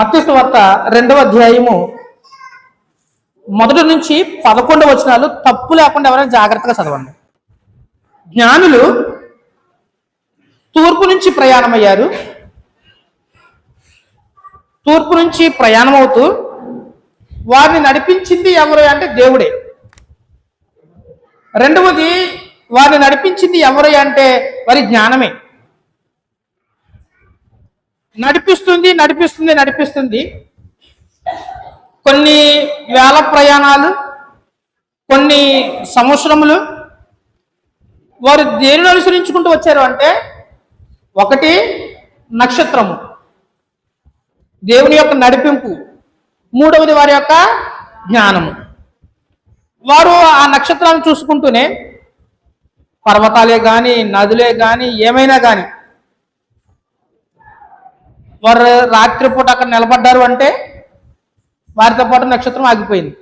మత్స్సు వార్త రెండవ అధ్యాయము. మొదటి నుంచి పదకొండు వచనాలు తప్పు లేకుండా ఎవరైనా జాగ్రత్తగా చదవండి. జ్ఞానులు తూర్పు నుంచి ప్రయాణమయ్యారు. తూర్పు నుంచి ప్రయాణం అవుతూ వారిని నడిపించింది ఎవరు అంటే దేవుడే. రెండవది వారిని నడిపించింది ఎవరు అంటే వారి జ్ఞానమే. నడిపిస్తుంది నడిపిస్తుంది నడిపిస్తుంది. కొన్ని వేల ప్రయాణాలు కొన్ని సంవత్సరములు వారు దేనిని అనుసరించుకుంటూ వచ్చారు అంటే ఒకటి నక్షత్రము దేవుని యొక్క నడిపింపు. మూడవది వారి యొక్క జ్ఞానము. వారు ఆ నక్షత్రాలను చూసుకుంటూనే పర్వతాలే కానీ నదులే కానీ ఏమైనా కానీ వారు రాత్రిపూట అక్కడ నిలబడ్డారు అంటే వారితో పాటు నక్షత్రం ఆగిపోయింది.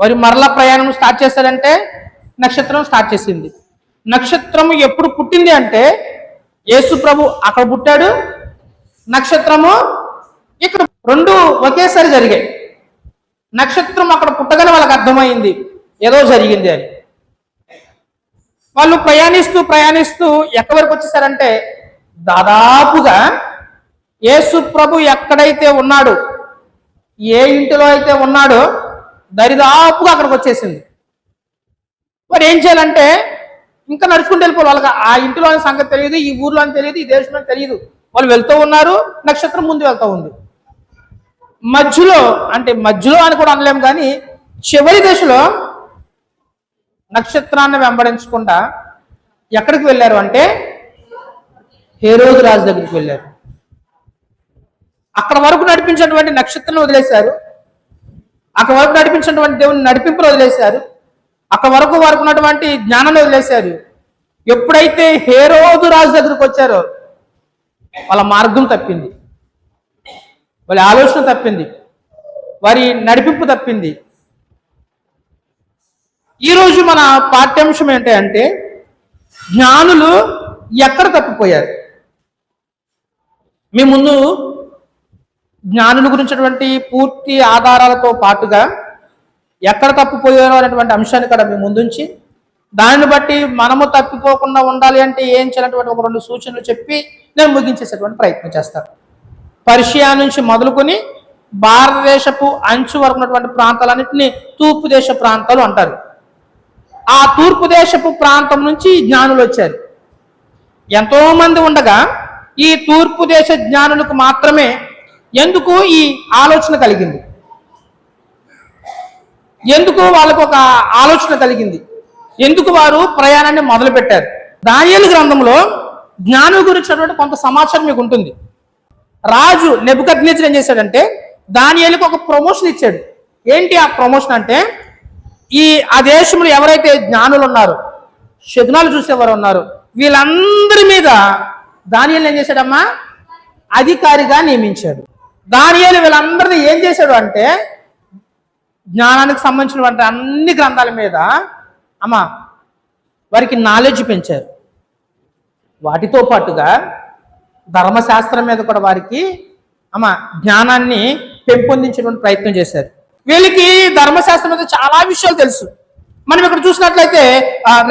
వారి మరలా ప్రయాణం స్టార్ట్ చేశారంటే నక్షత్రం స్టార్ట్ చేసింది. నక్షత్రం ఎప్పుడు పుట్టింది అంటే యేసు ప్రభు అక్కడ పుట్టాడు. నక్షత్రము ఇక్కడ రెండు ఒకేసారి జరిగాయి. నక్షత్రం అక్కడ పుట్టగానే వాళ్ళకి అర్థమైంది ఏదో జరిగింది అని. వాళ్ళు ప్రయాణిస్తూ ప్రయాణిస్తూ ఎక్కడి వరకు వచ్చేసారంటే దాదాపుగా యేసు ప్రభు ఎక్కడైతే ఉన్నాడు ఏ ఇంటిలో అయితే ఉన్నాడో దరిదాపుగా అక్కడికి వచ్చేసింది. మరి ఏం చేయాలంటే ఇంకా నడుచుకుంటూ వెళ్ళిపోవాలి. వాళ్ళకి ఆ ఇంటిలోని సంగతి తెలియదు ఈ ఊర్లో అని తెలియదు ఈ దేశంలో అని తెలియదు. వాళ్ళు వెళ్తూ ఉన్నారు నక్షత్రం ముందు వెళ్తూ ఉంది. మధ్యలో అంటే మధ్యలో అని కూడా అనలేము కానీ చివరి దశలో నక్షత్రాన్ని వెంబడించకుండా ఎక్కడికి వెళ్ళారు అంటే హేరోజు రాజు దగ్గరికి వెళ్ళారు. అక్కడ వరకు నడిపించినటువంటి నక్షత్రం వదిలేశారు. అక్కడ వరకు నడిపించినటువంటి దేవుని నడిపింపులు వదిలేశారు. అక్కడ వరకు వరకు ఉన్నటువంటి జ్ఞానాన్ని వదిలేశారు. ఎప్పుడైతే హేరోదు రాజు దగ్గరకు వచ్చారో వాళ్ళ మార్గం తప్పింది. వాళ్ళ ఆలోచన తప్పింది. వారి నడిపింపు తప్పింది. ఈరోజు మన పాఠ్యాంశం ఏంటి అంటే జ్ఞానులు ఎక్కడ తప్పిపోయారు? మీ ముందు జ్ఞానుల గురించినటువంటి పూర్తి ఆధారాలతో పాటుగా ఎక్కడ తప్పిపోయారో అనేటువంటి అంశాన్ని కూడా మీ ముందుంచి దానిని బట్టి మనము తప్పిపోకుండా ఉండాలి అంటే ఏం చేయాలన్నటువంటి ఒక రెండు సూచనలు చెప్పి నేను ముగించేసేటువంటి ప్రయత్నం చేస్తాను. పర్షియా నుంచి మొదలుకొని భారతదేశపు అంచు వరకు ఉన్నటువంటి ప్రాంతాలన్నింటినీ తూర్పు దేశ ప్రాంతాలు అంటారు. ఆ తూర్పు దేశపు ప్రాంతం నుంచి జ్ఞానులు వచ్చారు. ఎంతోమంది ఉండగా ఈ తూర్పు దేశ జ్ఞానులకు మాత్రమే ఎందుకు ఈ ఆలోచన కలిగింది? ఎందుకు వాళ్ళకు ఒక ఆలోచన కలిగింది? ఎందుకు వారు ప్రయాణాన్ని మొదలుపెట్టారు? దానియలు గ్రంథంలో జ్ఞానం గురించినటువంటి కొంత సమాచారం మీకు ఉంటుంది. రాజు నెబుకద్నేచర్ ఏం చేశాడంటే దానియలకు ఒక ప్రమోషన్ ఇచ్చాడు. ఏంటి ఆ ప్రమోషన్ అంటే ఈ ఆ దేశంలో ఎవరైతే జ్ఞానులు ఉన్నారో శకునాలు చూసేవారు ఉన్నారు వీళ్ళందరి మీద దానియలు ఏం చేశాడమ్మా? అధికారిగా నియమించాడు. దానియలు వీళ్ళందరినీ ఏం చేశాడు అంటే జ్ఞానానికి సంబంధించినటువంటి అన్ని గ్రంథాల మీద అమ్మా వారికి నాలెడ్జ్ పెంచారు. వాటితో పాటుగా ధర్మశాస్త్రం మీద కూడా వారికి అమ్మ జ్ఞానాన్ని పెంపొందించడానికి ప్రయత్నం చేశారు. వీళ్ళకి ధర్మశాస్త్రం మీద చాలా విషయాలు తెలుసు. మనం ఇక్కడ చూసినట్లయితే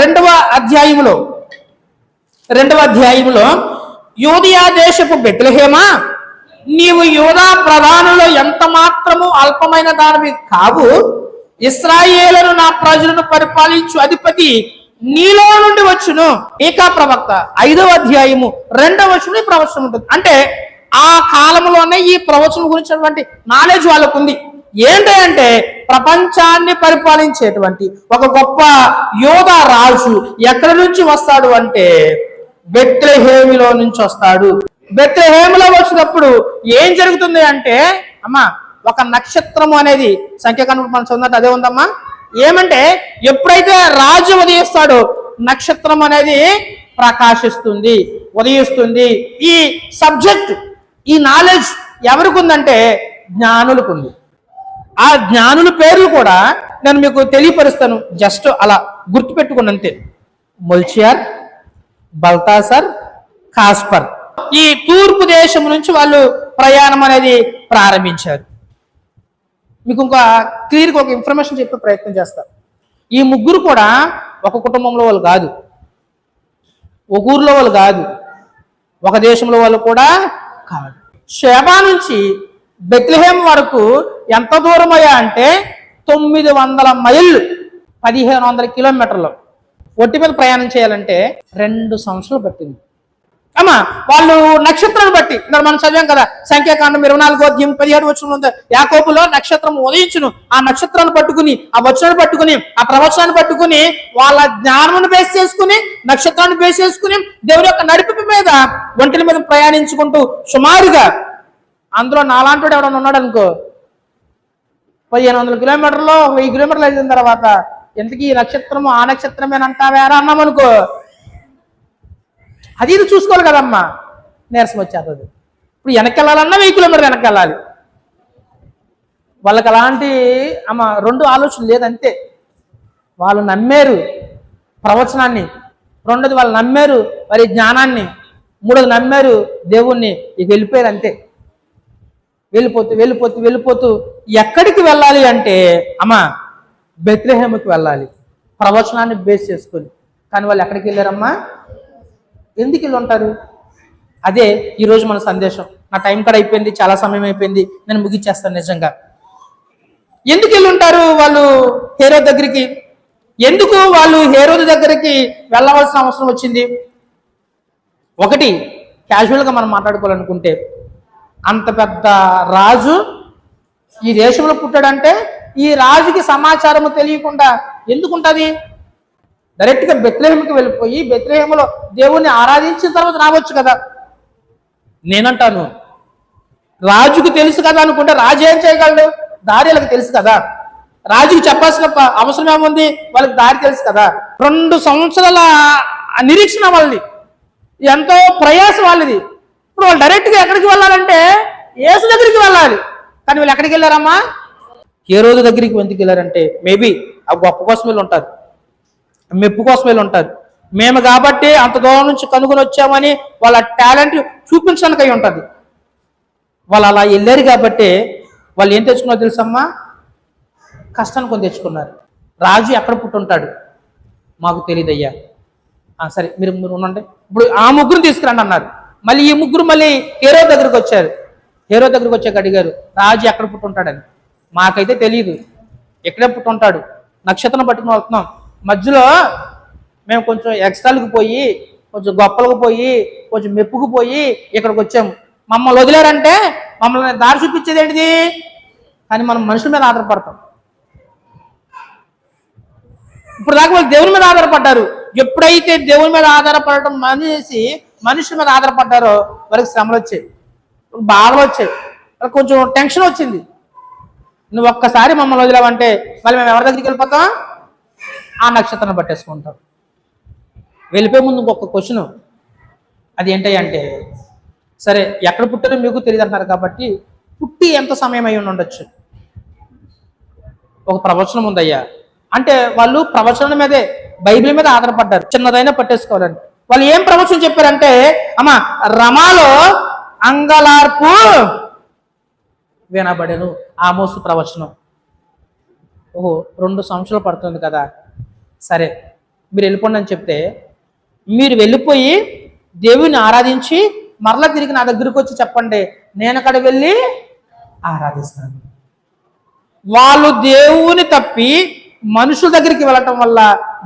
రెండవ అధ్యాయంలో రెండవ అధ్యాయంలో యోధియా దేశపు బెట్లహేమా నీవు యూదా ప్రధానులో ఎంత మాత్రము అల్పమైన దానివి కావు. ఇస్రాయేలను నా ప్రజలను పరిపాలించు అధిపతి నీలో నుండి వచ్చును. ఏకా ప్రవక్త ఐదవ అధ్యాయము రెండవ వచ్చును ప్రవచనం ఉంటుంది. అంటే ఆ కాలంలోనే ఈ ప్రవచనం గురించినటువంటి నాలెడ్జ్ వాళ్ళకు ఉంది ఏంటి అంటే ప్రపంచాన్ని పరిపాలించేటువంటి ఒక గొప్ప యోధ రాజు ఎక్కడి నుంచి వస్తాడు అంటే బెత్లెహేమిలో నుంచి వస్తాడు. బెత్లెహేమిలో వచ్చినప్పుడు ఏం జరుగుతుంది అంటే అమ్మా ఒక నక్షత్రము అనేది సంఖ్యాకాండం మనం చదివినట్టు అదే ఉందమ్మా. ఏమంటే ఎప్పుడైతే రాజు ఉదయిస్తాడో నక్షత్రం అనేది ప్రకాశిస్తుంది ఉదయిస్తుంది. ఈ సబ్జెక్ట్ ఈ నాలెడ్జ్ ఎవరికి ఉందంటే జ్ఞానులకు ఉంది. ఆ జ్ఞానుల పేర్లు కూడా నేను మీకు తెలియపరుస్తాను. జస్ట్ అలా గుర్తుపెట్టుకుని అంతే మొల్చియార్ బల్తాసర్ కాస్పర్. ఈ తూర్పు దేశం నుంచి వాళ్ళు ప్రయాణం అనేది ప్రారంభించారు. మీకు ఇంకా క్లియర్గా ఒక ఇన్ఫర్మేషన్ చెప్పే ప్రయత్నం చేస్తారు ఈ ముగ్గురు కూడా ఒక కుటుంబంలో వాళ్ళు కాదు. ఒక ఊర్లో వాళ్ళు కాదు. ఒక దేశంలో వాళ్ళు కూడా కాదు. షేబా నుంచి బెత్లహేం వరకు ఎంత దూరం అయ్యా అంటే తొమ్మిది వందల మైళ్ళు పదిహేను వందల కిలోమీటర్లు. ఒట్టి మీద ప్రయాణం చేయాలంటే రెండు సంవత్సరాలు పట్టింది. అమ్మా వాళ్ళు నక్షత్రాన్ని బట్టి ఇక్కడ మనం చదివాం కదా సంఖ్యాకాండం ఇరవై నాలుగో అధ్యాయం పదిహేడు వచ్చిన యాకోపులో నక్షత్రం ఉదయించును. ఆ నక్షత్రాన్ని పట్టుకుని ఆ వచనాన్ని పట్టుకుని ఆ ప్రవచనాన్ని పట్టుకుని వాళ్ళ జ్ఞానమును బేస్ చేసుకుని నక్షత్రాన్ని బేస్ చేసుకుని దేవుని యొక్క నడిపి మీద ఒంటిల మీద ప్రయాణించుకుంటూ సుమారుగా అందులో నాలాంటి ఎవడన్నా ఉన్నాడు అనుకో? పదిహేను వందల కిలోమీటర్లు వెయ్యి కిలోమీటర్లు వెళ్ళిన తర్వాత ఎందుకు ఈ నక్షత్రము ఆ నక్షత్రమేనంటావేరా అన్నాం అనుకో అది ఇది చూసుకోవాలి కదమ్మా. నీరసం వచ్చేస్తుంది. ఇప్పుడు వెనక్కి వెళ్ళాలన్నా వెహికల్ కిలోమీటర్ వెనక్కి వెళ్ళాలి వాళ్ళకి అలాంటి అమ్మ రెండు ఆలోచన లేదంతే వాళ్ళు నమ్మారు ప్రవచనాన్ని. రెండోది వాళ్ళు నమ్మారు వారి జ్ఞానాన్ని. మూడోది నమ్మారు దేవుణ్ణి. ఇక వెళ్ళిపోయారు అంతే. వెళ్ళిపోతూ వెళ్ళిపోతూ వెళ్ళిపోతూ ఎక్కడికి వెళ్ళాలి అంటే అమ్మ బెత్రహేమకి వెళ్ళాలి. ప్రవచనాన్ని బేస్ చేసుకొని. కానీ వాళ్ళు ఎక్కడికి వెళ్ళారమ్మా? ఎందుకు వెళ్ళి ఉంటారు? అదే ఈరోజు మన సందేశం. నా టైం కూడా అయిపోయింది చాలా సమయం అయిపోయింది నేను ముగించేస్తాను నిజంగా. ఎందుకు వెళ్ళి ఉంటారు వాళ్ళు హేరో దగ్గరికి? ఎందుకు వాళ్ళు హేరోది దగ్గరికి వెళ్ళవలసిన అవసరం వచ్చింది? ఒకటి క్యాజువల్గా మనం మాట్లాడుకోవాలనుకుంటే అంత పెద్ద రాజు ఈ దేశంలో పుట్టాడంటే ఈ రాజుకి సమాచారము తెలియకుండా ఎందుకు ఉంటుంది? డైరెక్ట్గా బెత్లహేమికి వెళ్ళిపోయి బెత్లహేములో దేవుణ్ణి ఆరాధించిన తర్వాత రావచ్చు కదా? నేనంటాను. రాజుకు తెలుసు కదా అనుకుంటే రాజు ఏం చేయగలడు? దారి వాళ్ళకి తెలుసు కదా. రాజుకి చెప్పాల్సిన అవసరం ఏముంది? వాళ్ళకి దారి తెలుసు కదా. రెండు సంవత్సరాల నిరీక్షణ వాళ్ళది. ఎంతో ప్రయాసం వాళ్ళది. ఇప్పుడు వాళ్ళు డైరెక్ట్గా ఎక్కడికి వెళ్ళాలంటే ఏసు దగ్గరికి వెళ్ళాలి. కానీ వీళ్ళు ఎక్కడికి వెళ్ళారమ్మా? ఏ రోజు దగ్గరికి ఎందుకు వెళ్ళారంటే మేబీ ఆ గొప్ప కోసం వీళ్ళు ఉంటారు. మెప్పు కోసం వీళ్ళు ఉంటారు. మేము కాబట్టి అంత దూరం నుంచి కనుగొని వచ్చామని వాళ్ళ టాలెంట్ చూపించడానికి అయి ఉంటుంది. వాళ్ళు అలా వెళ్ళారు కాబట్టి వాళ్ళు ఏం తెచ్చుకున్నారో తెలుసమ్మా? కష్టాన్ని కొని తెచ్చుకున్నారు. రాజు ఎక్కడ పుట్టుంటాడు? మాకు తెలియదయ్యా అయ్యా సరే మీరు మీరు ఉండండి. ఇప్పుడు ఆ ముగ్గురు తీసుకురండి అన్నారు. మళ్ళీ ఈ ముగ్గురు మళ్ళీ హీరో దగ్గరికి వచ్చారు. హీరో దగ్గరికి వచ్చాక అడిగారు రాజు ఎక్కడ పుట్టుంటాడని? మాకైతే తెలియదు ఎక్కడే పుట్టుంటాడు? నక్షత్రం పట్టుకుని వస్తున్నాం మధ్యలో మేము కొంచెం ఎక్స్ట్రాలకు పోయి కొంచెం గొప్పలకు పోయి కొంచెం మెప్పుకు పోయి ఇక్కడికి వచ్చాము. మమ్మల్ని వదిలేరంటే మమ్మల్ని దారి చూపించేది ఏంటిది? కానీ మనం మనుషుల మీద ఆధారపడతాం. ఇప్పుడు దాకా వాళ్ళు దేవుని మీద ఆధారపడ్డారు. ఎప్పుడైతే దేవుని మీద ఆధారపడటం మనిషి మనుషుల మీద ఆధారపడ్డారో వాళ్ళకి శ్రమలు వచ్చాయి. బాధలు వచ్చాయి. వాళ్ళకి కొంచెం టెన్షన్ వచ్చింది. నువ్వు ఒక్కసారి మమ్మల్ని వదిలేవంటే మళ్ళీ మేము ఎవరి దగ్గరికి వెళ్ళిపోతాం? ఆ నక్షత్రం పట్టేసుకుంటాం వెళ్ళిపోయే ముందు ఇంకొక క్వశ్చన్ అది ఏంటి అంటే సరే ఎక్కడ పుట్టారో మీకు తెలియదు అంటారు కాబట్టి పుట్టి ఎంత సమయం అయి ఉండొచ్చు? ఒక ప్రవచనం ఉందయ్యా. అంటే వాళ్ళు ప్రవచనం మీదే బైబిల్ మీద ఆధారపడ్డారు. చిన్నదైనా పట్టేసుకోవాలని వాళ్ళు ఏం ప్రవచనం చెప్పారంటే అమ్మ రమాలో అంగలార్పు వినబడేను. ఆమోసు ప్రవచనం. ఓహో రెండు సంవత్సరాలు పడుతుంది కదా. సరే మీరు వెళ్ళిపోండి అని చెప్తే మీరు వెళ్ళిపోయి దేవుని ఆరాధించి మరలా తిరిగి నా దగ్గరికి వచ్చి చెప్పండి. నేను అక్కడ వెళ్ళి ఆరాధిస్తాను. వాళ్ళు దేవుని తప్పి మనుషుల దగ్గరికి వెళ్ళటం వల్ల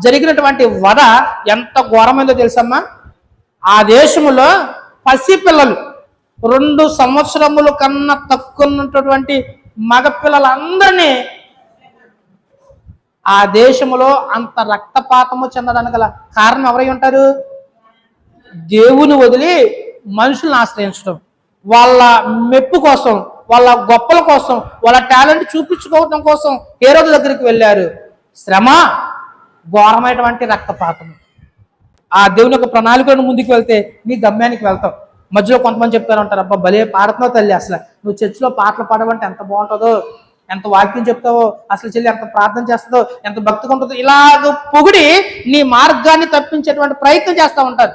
జరిగినటువంటి వధ ఎంత ఘోరమైందో తెలుసమ్మా? ఆ దేశంలో పసిపిల్లలు రెండు సంవత్సరముల కన్నా తక్కువ ఉన్నటువంటి మగపిల్లలందరినీ ఆ దేశములో అంత రక్తపాతము చెందడానికి గల కారణం ఎవరై ఉంటారు? దేవుని వదిలి మనుషులను ఆశ్రయించడం. వాళ్ళ మెప్పు కోసం వాళ్ళ గొప్పల కోసం వాళ్ళ టాలెంట్ చూపించుకోవటం కోసం ఏ దగ్గరికి వెళ్ళారు. శ్రమ ఘోరమైనటువంటి రక్తపాతము. ఆ దేవుని యొక్క ప్రణాళికను ముందుకు వెళ్తే నీ గమ్యానికి వెళ్తావు మధ్యలో కొంతమంది చెప్తారు అంటారు అబ్బా భలే పాడుతున్నావు తల్లి అసలు. నువ్వు చర్చిలో పాటలు పాడమంటే ఎంత బాగుంటుందో. ఎంత వాక్యం చెప్తావో అసలు చెల్లి ఎంత ప్రార్థన చేస్తుందో ఎంత భక్తిగా ఉంటుందో ఇలాగ పొగిడి నీ మార్గాన్ని తప్పించేటువంటి ప్రయత్నం చేస్తూ ఉంటారు.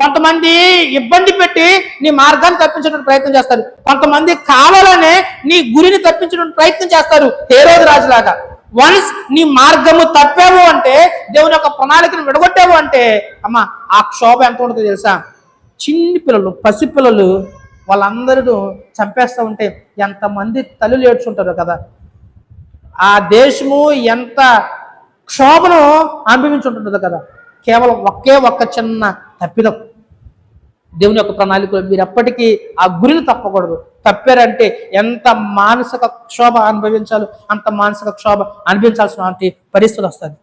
కొంతమంది ఇబ్బంది పెట్టి నీ మార్గాన్ని తప్పించడానికి ప్రయత్నం చేస్తారు. కొంతమంది కావాలనే నీ గురిని తప్పించడానికి ప్రయత్నం చేస్తారు. ఏ రోజు రాజులాగా. వన్స్ నీ మార్గము తప్పావు అంటే దేవుని యొక్క ప్రణాళికను విడగొట్టావు అంటే అమ్మ ఆ క్షోభ ఎంత ఉంటుందో తెలుసా? చిన్ని పిల్లలు పసిపిల్లలు వాళ్ళందరూ చంపేస్తూ ఉంటే ఎంతమంది తల్లులు ఏడ్చుంటారు కదా. ఆ దేశము ఎంత క్షోభను అనుభవించుంటుందో కదా. కేవలం ఒకే ఒక్క చిన్న తప్పిదం. దేవుని యొక్క ప్రణాళికలో మీరు ఎప్పటికీ ఆ గురిని తప్పకూడదు. తప్పారంటే ఎంత మానసిక క్షోభ అనుభవించాలో అంత మానసిక క్షోభ అనుభవించాల్సిన పరిస్థితులు వస్తుంది.